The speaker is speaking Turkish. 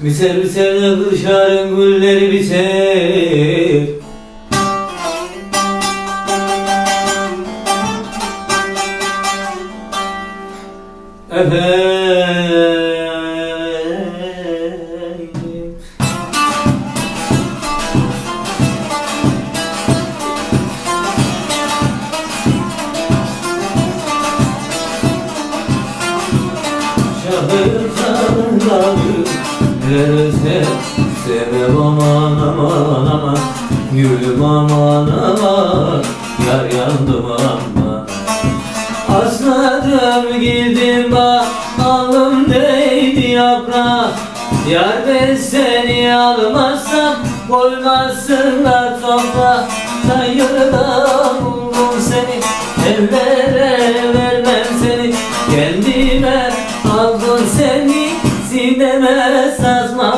Biter biter de kışların gülleri biter Efendim Şahırlarları Nerese Sebep aman aman aman. Gülüm aman aman. Yar yandım aman Asladım gittim bak. Alnım değdi yaprağa. Yar ben seni almazsam Koymazsınlar toprağa sazma